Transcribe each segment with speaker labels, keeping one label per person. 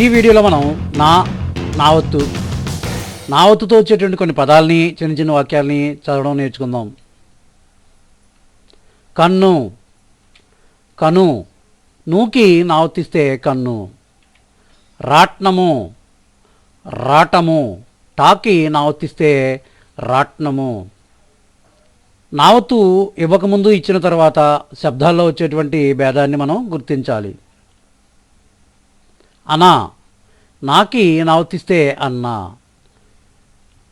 Speaker 1: ఈ వీడియోలో మనం నా నావత్తు నావత్తుతో వచ్చేటువంటి కొన్ని పదాలని చిన్న చిన్న వాక్యాలని చదవడం నేర్చుకుందాం. కన్ను కను నూకి నావత్తిస్తే కన్ను రాట్నము రాటము టాకి నావత్తిస్తే రాట్నము. నావత్తు ఇవ్వకముందు ఇచ్చిన తర్వాత శబ్దాల్లో వచ్చేటువంటి భేదాన్ని మనం గుర్తించాలి. అనా నాకి నావత్తిస్తే అన్న.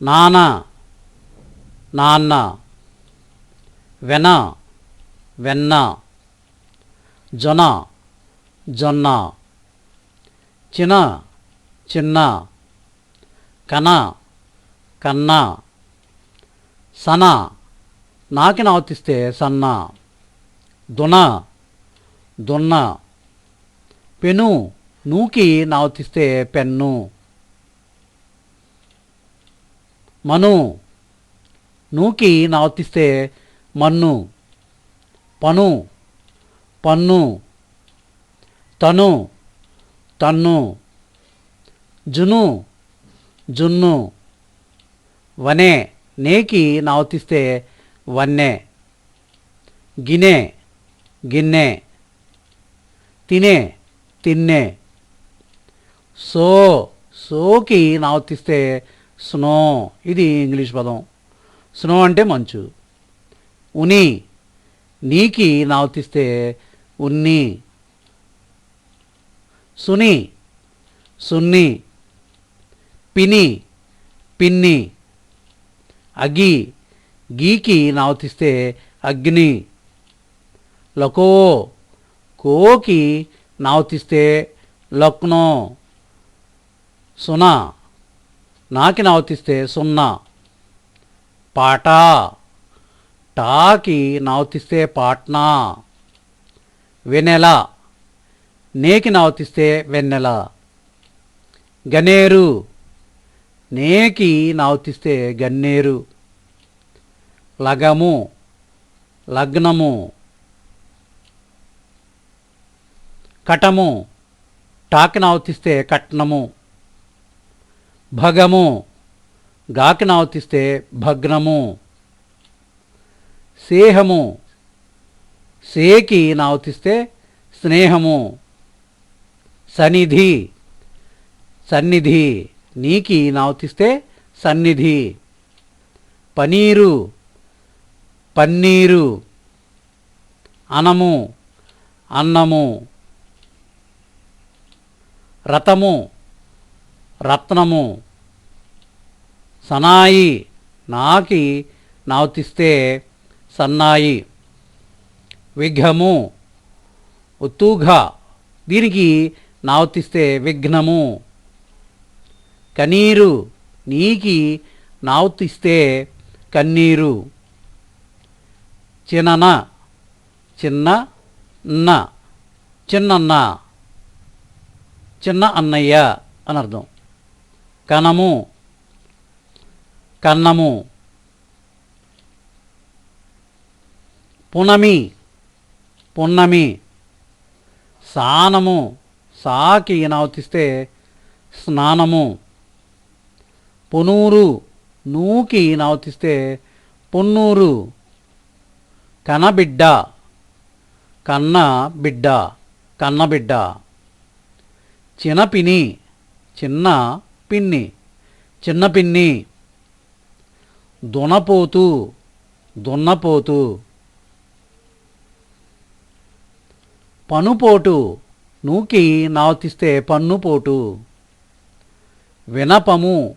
Speaker 1: నాన్న నాన్న. వెన వెన్న. జొన జొన్న. చిన చిన్న. కన కన్న. సన నాకి నావతిస్తే సన్న. దున దున్న. పెను నూకి నావతిస్తే పెన్ను. మను. నూకి నావతిస్తే మన్ను. పను. పన్ను. తను. తన్ను. జును. జున్ను. వనే. నేకి నావతిస్తే వన్నె. గినె. గిన్నె. తినే. తిన్నే. సో సోకి నావర్తిస్తే స్నో. ఇది ఇంగ్లీష్ పదం. స్నో అంటే మంచు. ఉని. నీకి నావర్తిస్తే ఉన్ని. సుని. సున్ని. పిని. పిన్ని. అగి. గీకి నావర్తిస్తే అగ్ని. లకో. కోకి నావర్తిస్తే లక్నో. సునా. నాకి నావతిస్తే సున్నా. పాటా. టాకి నావతిస్తే పాట్నా. వెనెల నేకి నావతిస్తే వెన్నెల. గనేరు నేకి నావతిస్తే గన్నేరు. లగము. లగ్నము. కటము. టాకి నావతిస్తే కట్నము. భగము. గాకి నావతిస్తే భగ్నము. సేహము. సేకి నావతిస్తే స్నేహము. సన్నిధి. సన్నిధి. నీకి నావతిస్తే సన్నిధి. పనీరు. పన్నీరు. అనము. అన్నము. రథము రత్నము. సనాయి నాకి నావతిస్తే సన్నాయి. విఘ్నము. ఉత్తూఘ దీనికి నావతిస్తే విఘ్నము. కనీరు నీకి నావతిస్తే కన్నీరు. చినన. చిన్న న. చిన్నన్న చిన్న అన్నయ్య అని అర్థం. కనము కన్నము పునమి పున్నమి సానము సాకి ఈనావతిస్తే స్నానము పునూరు నూకి ఈనావతిస్తే పొన్నూరు కనబిడ్డ కన్న బిడ్డ కన్నబిడ్డ చినపిని చిన్న పిన్ని చిన్న పిన్ని. దునపోతు దున్నపోతు. పనుపోటు నూకి నావతిస్తే పన్నుపోటు. వినపము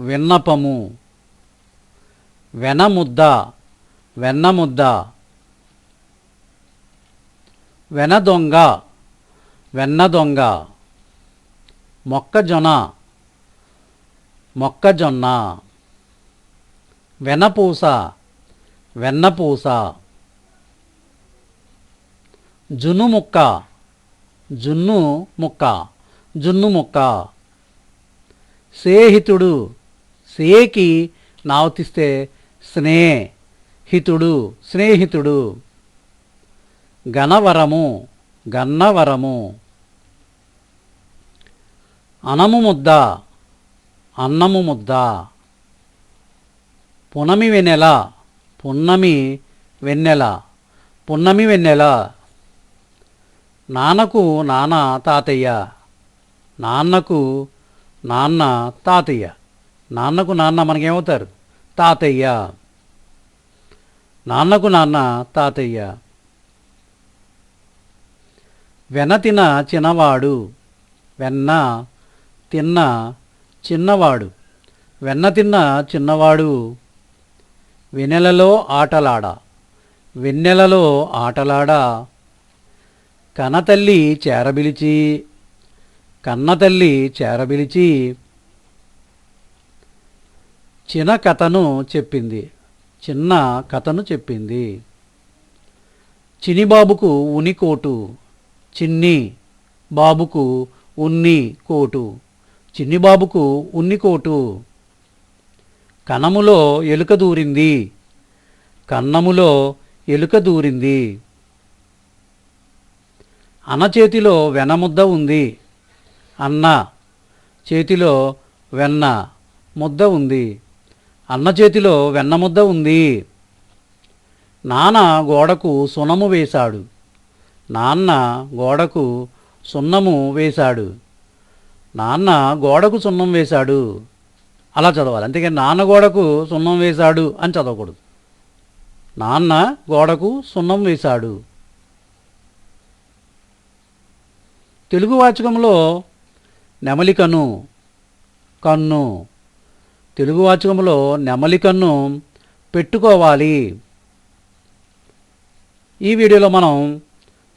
Speaker 1: విన్నపము. వెనముద్ద వెన్నముద్ద. వెన దొంగ వెన్న దొంగ మొక్కజొన్న వెనపూస వెన్నపూస జున్ను ముక్క జున్ను ముక్క జున్ను ముక్క సేహితుడు సేకి నావతిస్తే స్నేహితుడు. స్నేహితుడు గణవరము గన్నవరము అనము ముద్ద అన్నము ముద్ద. పునమి వెన్నెల పున్నమి వెన్నెల పున్నమి వెన్నెల. నాన్నకు నాన్న తాతయ్య నాన్నకు నాన్న తాతయ్య. నాన్నకు నాన్న మనకేమవుతారు? తాతయ్య. నాన్నకు నాన్న తాతయ్య. వెన తిన చిన్నవాడు వెన్న తిన్న చిన్నవాడు. వెన్న తిన్న చిన్నవాడు. వెన్నెలలో ఆటలాడ. వెన్నెలలో ఆటలాడ. కనతల్లి చేరబిలిచి. కన్నతల్లి చేరబిలిచి. చిన్న కథను చెప్పింది. చిన్న కథను చెప్పింది. చినిబాబుకు ఉని కోటు చిన్ని బాబుకు ఉన్ని కోటు. చిన్ని బాబుకు ఉన్ని కోటు కనములో ఎలుక దూరింది. కన్నములో ఎలుక దూరింది. అన్న చేతిలో వెనముద్ద ఉంది. అన్న చేతిలో వెన్న ముద్ద ఉంది. అన్న చేతిలో వెన్న ముద్ద ఉంది. నాన్న గోడకు సున్నము వేశాడు. నాన్న గోడకు సున్నము వేశాడు. నాన్న గోడకు సున్నం వేశాడు. అలా చదవాలి. అంతేకాని నాన్న గోడకు సున్నం వేశాడు అని చదవకూడదు. నాన్న గోడకు సున్నం వేశాడు. తెలుగు వాచకంలో నెమలి కన్ను. కన్ను తెలుగు వాచకంలో నెమలి కన్ను పెట్టుకోవాలి. ఈ వీడియోలో మనం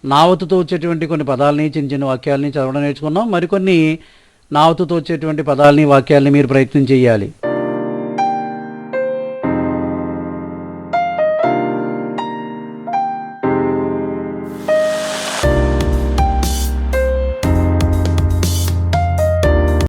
Speaker 1: నావతుతో వచ్చేటువంటి కొన్ని పదాలని చిన్న చిన్న వాక్యాలని చదవడం నేర్చుకున్నాం. మరికొన్ని నావతుతో వచ్చేటువంటి పదాలని వాక్యాలని మీరు ప్రయత్నం చేయాలి.